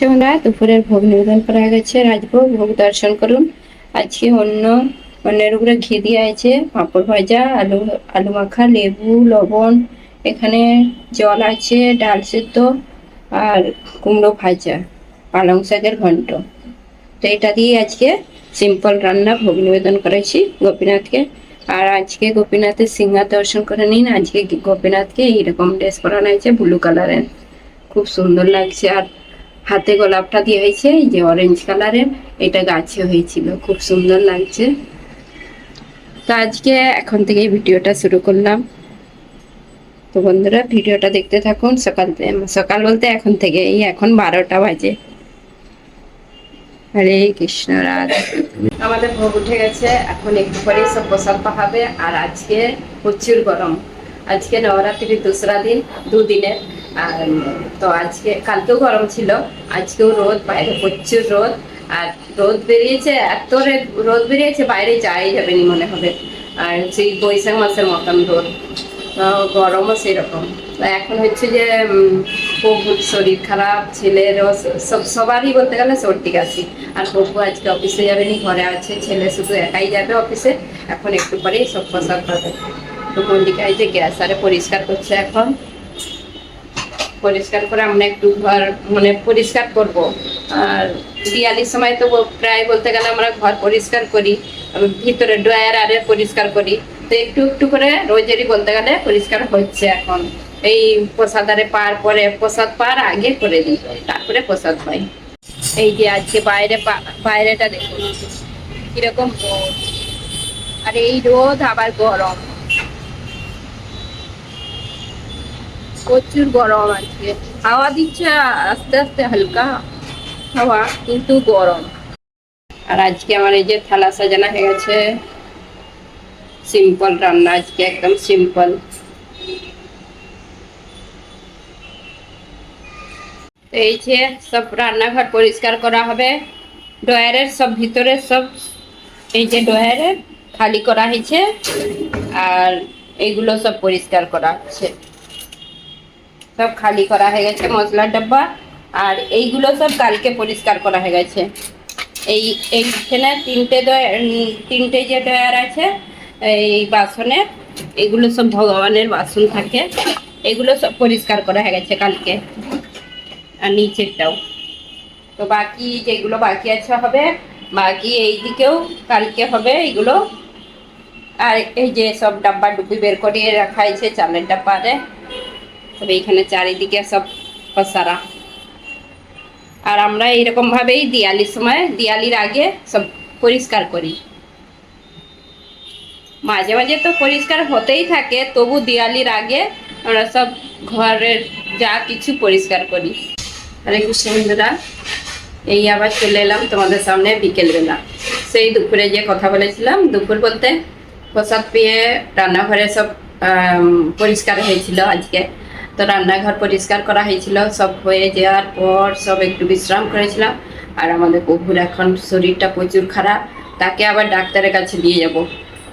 সন্ধ্যা দুপুরের ভোগ নিবেদন করা গেছে। রাজভোগ, ভোগ দর্শন করুন। আজকে অন্য অন্যের উপরে ঘি দিয়ে আছে পাঁপড় ভাজা, আলু আলু মাখা, লেবু, লবণ, এখানে জল আছে, ডাল সেদ্ধ আর কুমড়ো ভাজা, পালং শাকের ঘন্ট। তো এটা দিয়ে আজকে সিম্পল রান্না ভোগ নিবেদন করেছি গোপীনাথকে। আর আজকে গোপীনাথের সিংহার দর্শন করে নিন। আজকে গোপীনাথকে এইরকম ড্রেস পরানো হয়েছে ব্লু কালারের খুব সুন্দর লাগছে আর হাতে গোলাপটা দিয়ে হয়েছে এই যে অরেঞ্জ কালারের এটা গাছে হয়েছিল, খুব সুন্দর লাগছে। তো আজকে এখন থেকে ভিডিওটা শুরু করলাম। তো বন্ধুরা, ভিডিওটা দেখতে থাকুন, সকাল সকাল বলতে এখন থেকে এই এখন বারোটা বাজে। হরে কৃষ্ণ রাধা। আমাদের ভোগ উঠে গেছে, এখন একটু পরেই সব প্রসাদ পাহাবে, আর আজকে প্রচুর গরম। আজকে নবরাত্রির দোসরা দিন, দুদিনের। আর তো আজকে, কালকেও গরম ছিল, আজকেও রোদ, বাইরে প্রচুর রোদ, আর রোদ বেরিয়েছে, এত রোদ বেরিয়েছে, বাইরে যাই যাবে নি মনে হবে। আর সেই বৈশাখ মাসের মতন রোদ গরমও সেরকম। এখন হচ্ছে যে প্রভুর শরীর খারাপ, ছেলেরও সবারই বলতে গেলে সর্দি কাশি। আর প্রভু আজকে অফিসে যাবে নি, ঘরে আছে, ছেলে শুধু একাই যাবে অফিসে। এখন একটু পরেই সব প্রসাদ পাবে তো মল্লিকা যে গ্যাস আরে পরিষ্কার করছে এখন। পরিষ্কার করে আমরা একটু ঘর মানে পরিষ্কার করব। আর দিয়ালির সময় তো প্রায় বলতে গেলে আমরা ঘর পরিষ্কার করি ভিতরে ড্রয়ার আরে পরিষ্কার করি। তো একটু একটু করে রোজেরই বলতে গেলে পরিষ্কার হচ্ছে এখন। এই প্রসাদ আরে পার পরে প্রসাদ পার আগে করে দিই তারপরে প্রসাদ পাই এই যে আজকে বাইরে বাইরেটা দেখুন, কীরকম আর এই রোদ আবার গরম। প্রচুর গরম আজকে হাওয়া দিচ্ছে, আস্তে আস্তে হালকা হাওয়া, কিন্তু গরম। আর আজকে আমার এই যে থালা সাজানো হয়ে গেছে। সিম্পল রান্না, আজকে একদম সিম্পল এই যে সব রান্নাঘর পরিষ্কার করা হবে। ডয়ারের সব ভিতরে সব, এই যে ডয়ারের খালি করা হয়েছে। আর এইগুলো সব পরিষ্কার করা হচ্ছে সব খালি করা হয়ে গেছে, মশলার ডাব্বা, আর এইগুলো সব কালকে পরিষ্কার করা হয়ে গেছে। এই এইখানে তিনটে তিনটে যে ডয়ার আছে, এই বাসনের এগুলো সব ভগবানের বাসন থাকে। এগুলো সব পরিষ্কার করা হয়ে গেছে কালকে। আর নিচেরটাও। তো বাকি যেগুলো বাকি আছে হবে, বাকি এই দিকেও কালকে হবে এগুলো আর এই যে সব ডাব্বা ডুবি বের করে রাখা হয়েছে চালের ডাব্বারে তবে এইখানে চারিদিকে সব পসারা আর আমরা এইরকম ভাবেই দিয়ালির সময়, দিয়ালির আগে সব পরিষ্কার করি। মাঝে মাঝে তো পরিষ্কার হতেই থাকে, তবু দিয়ালির আগে আমরা সব ঘরের যা কিছু পরিষ্কার করি। হরে কৃষ্ণ এই আবার চলে এলাম তোমাদের সামনে বিকেলবেলা। সেই দুপুরে যে কথা বলেছিলাম, দুপুর বলতে প্রসাদ পেয়ে রান্নাঘরে সব পরিষ্কার হয়েছিল আজকে। তো রান্নাঘর পরিষ্কার করা হয়েছিল, সব হয়ে যাওয়ার পর সব একটু বিশ্রাম করেছিলাম। আর আমাদের প্রভুর এখন শরীরটা প্রচুর খারাপ, তাকে আবার ডাক্তারের কাছে নিয়ে যাব।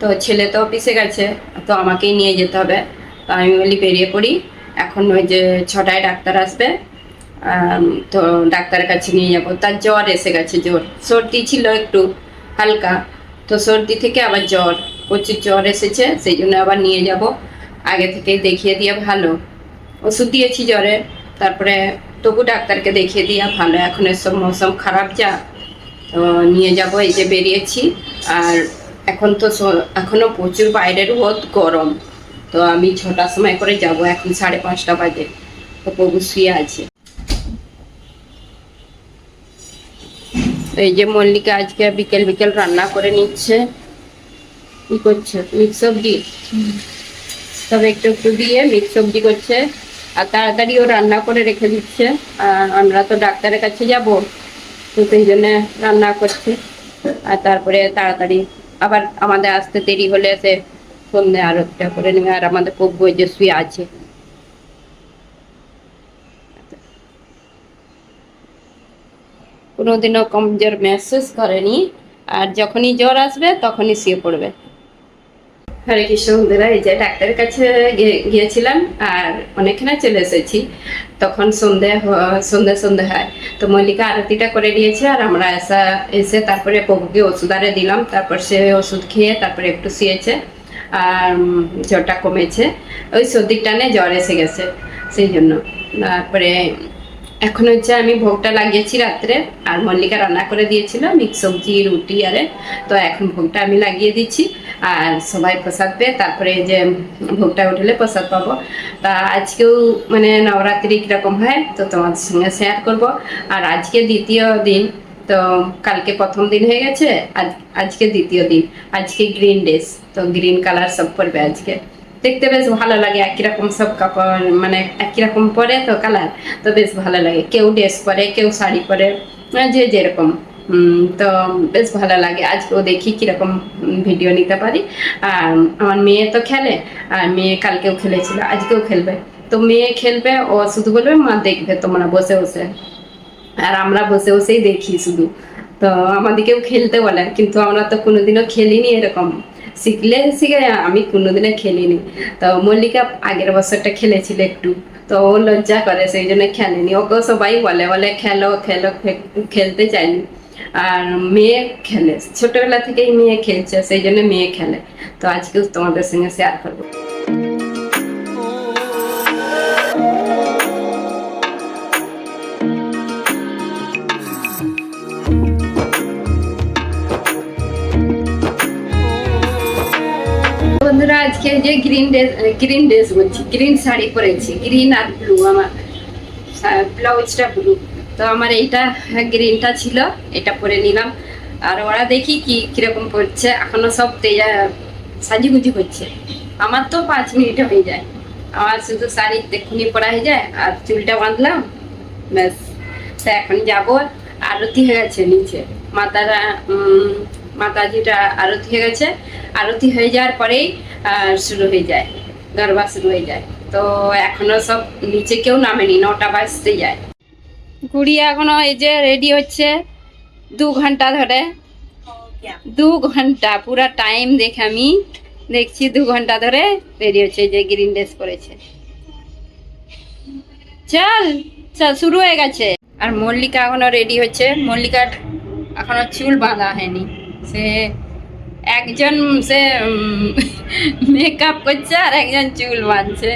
তো ছেলে তো অফিসে গেছে, তো আমাকেই নিয়ে যেতে হবে। তো আমি বলি বেরিয়ে পড়ি, এখন ওই যে ছটায় ডাক্তার আসবে তো ডাক্তারের কাছে নিয়ে যাব। তার জ্বর এসে গেছে, জ্বর। সর্দি ছিল একটু হালকা, তো সর্দি থেকে আবার জ্বর, প্রচুর জ্বর এসেছে, সেই জন্য আবার নিয়ে যাব। আগে থেকে দেখিয়ে দিয়ে ভালো। ওষুধ দিয়েছি জ্বরে। তারপরে তবু ডাক্তারকে দেখিয়ে দিয়া ভালো এখন এসব মৌসুম খারাপ যা তো নিয়ে যাব এই যে বেরিয়েছি। আর এখন তো এখনও প্রচুর বাইরের রোদ গরম। তো আমি ছটার সময় করে যাব এখন সাড়ে পাঁচটা বাজে। তো প্রভু শুয়ে আছে। এই যে মল্লিকা আজকে বিকেল বিকেল রান্না করে নিচ্ছে। কি করছে? মিক্স সবজি? তবে একটু একটু দিয়ে মিক্স সবজি করছে। আর তাড়াতাড়ি ও রান্না করে রেখে দিচ্ছে। আর আমরা তো ডাক্তারের কাছে যাব, তো সেই জন্য রান্না করছি। আর তারপরে তাড়াতাড়ি আবার আমাদের আসতে দেরি হলে সে সন্ধ্যে আরতটা করে নেবে। আর আমাদের খুব বৈজস্বী আছে। কোনোদিনও কম কমজোর মেসেজ করেনি। আর যখনই জ্বর আসবে, তখনই শুয়ে পড়বে। হরে কৃষ্ণ বন্ধুরা, এই যে ডাক্তারের কাছে গিয়ে- গিয়েছিলাম আর অনেকখানে চলে এসেছি। তখন সন্ধে সন্ধে সন্ধে হয়। তো মল্লিকা আরতিটা করে দিয়েছে আর আমরা এসা এসে তারপরে প্রভুকে ওষুধ আরে দিলাম। তারপর সে ওষুধ খেয়ে তারপরে একটু শুয়েছে আর জ্বরটা কমেছে। ওই সর্দির টানে জ্বর এসে গেছে। সেই জন্য। তারপরে এখন হচ্ছে আমি ভোগটা লাগিয়েছি রাত্রে, আর মল্লিকা রান্না করে দিয়েছিল, মিক্স সবজি, রুটি, আরে তো এখন ভোগটা আমি লাগিয়ে দিচ্ছি, আর সবাই প্রসাদ পেয়ে তারপরে যে ভোগটা উঠলে প্রসাদ পাবো। তা আজকেও মানে নবরাত্রি কীরকম হয়, তো তোমাদের সঙ্গে শেয়ার করব। আর আজকে দ্বিতীয় দিন, তো কালকে প্রথম দিন হয়ে গেছে, আজ, আজকে দ্বিতীয় দিন, আজকে গ্রিন ড্রেস তো গ্রিন কালার সব পরবে আজকে। দেখতে বেশ ভালো লাগে, একই রকম সব কাপড় মানে একই রকম পরে তো কালার তো বেশ ভালো লাগে। কেউ ড্রেস পরে, কেউ শাড়ি পরে মানে যে যেরকম। তো বেশ ভালো লাগে। আজকেও দেখি কীরকম ভিডিও নিতে পারি। আর আমার মেয়ে তো খেলে, আর মেয়ে কালকেও খেলেছিল, আজকেও খেলবে। তো মেয়ে খেলবে, ও শুধু বলবে, মা দেখবে তোমরা বসে বসে। আর আমরা বসে, বসেই দেখি শুধু। তো আমাদেরকেও খেলতে বলে, কিন্তু আমরা তো কোনোদিনও খেলিনি এরকম। শিখলে শিখে আমি কোনোদিনে খেলিনি। তো মল্লিকা আগের বছরটা খেলেছিল একটু। তো ও লজ্জা করে, সেই জন্য খেলেনি। ওকে সবাই বলে বলে খেলো খেলো খেলতে চাইনি আর মেয়ে খেলে। ছোটবেলা থেকেই মেয়ে খেলছে, সেই জন্য মেয়ে খেলে। তো আজকে তোমাদের সঙ্গে শেয়ার করব। আজকে যে গ্রিন ড্রেস গ্রিন ড্রেস বলছি গ্রিন শাড়ি পরেছি গ্রিন আর ব্লু আমার ব্লাউজটা ব্লু তো আমার এইটা গ্রিনটা ছিল, এটা পরে নিলাম। আর ওরা দেখি কি, কীরকম করছে, এখনও সব তেজা, সাজিগুজি করছে। আমার তো পাঁচ মিনিটে হয়ে যায়। আমার শুধু শাড়ি দেখুনি পরা হয়ে যায়, আর চুলটা বাঁধলাম, ব্যাস। তো এখন যাব, আরতি হয়ে গেছে নিচে। মাতারা মাতাজিটা আরতি হয়ে গেছে। আরতি হয়ে যাওয়ার পরেই শুরু হয়ে যায়, গরবা শুরু হয়ে যায়। তো এখনও সব নিচে কেউ নামেনি, নটা বাজতে যায়। গুড়িয়া এখনও এই যে রেডি হচ্ছে দু ঘণ্টা ধরে। দু ঘণ্টা, পুরা টাইম দেখে আমি দেখছি দু ঘণ্টা ধরে রেডি হচ্ছে যে গ্রিন ড্রেস করেছে চল চল, শুরু হয়ে গেছে। আর মল্লিকা এখনও রেডি হচ্ছে, মল্লিকার এখনও চুল বাঁধা হয়নি। সে একজন সে মেকআপ করছে আর একজন চুল বাঁধছে।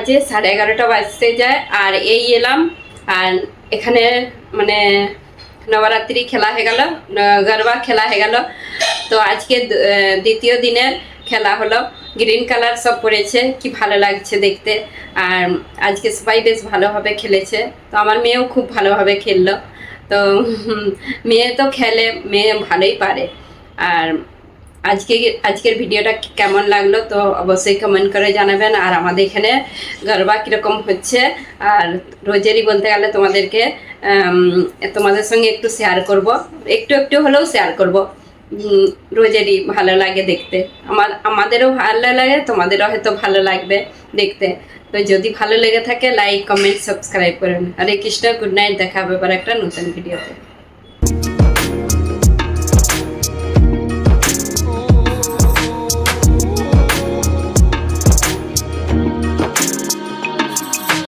বাজে, সাড়ে এগারোটা বাজতে যায়। আর এই এলাম, আর এখানে মানে নবরাত্রি খেলা হয়ে গেল, গরবা খেলা হয়ে গেল। তো আজকে দ্বিতীয় দিনের খেলা হলো। গ্রিন কালার সব পড়েছে কি ভালো লাগছে দেখতে। আর আজকে সবাই বেশ ভালোভাবে খেলেছে। তো আমার মেয়েও খুব ভালোভাবে খেললো। তো মেয়ে তো খেলে, মেয়ে ভালোই পারে। আর আজকে আজকের ভিডিওটা কেমন লাগল তো অবশ্যই কমেন্ট করে জানাবেন। আর আমাদের এখানে গরবা কীরকম হচ্ছে, আর রোজেরই বলতে গেলে তোমাদেরকে তোমাদের সঙ্গে একটু শেয়ার করব। একটু একটু হলেও শেয়ার করব। রোজেরই ভালো লাগে দেখতে। আমার আমাদেরও ভালো লাগে, তোমাদেরও হয়তো ভালো লাগবে দেখতে। তো যদি ভালো লেগে থাকে লাইক কমেন্ট সাবস্ক্রাইব করুন। হরে কৃষ্ণ গুড নাইট দেখা হবে একটা নতুন ভিডিওতে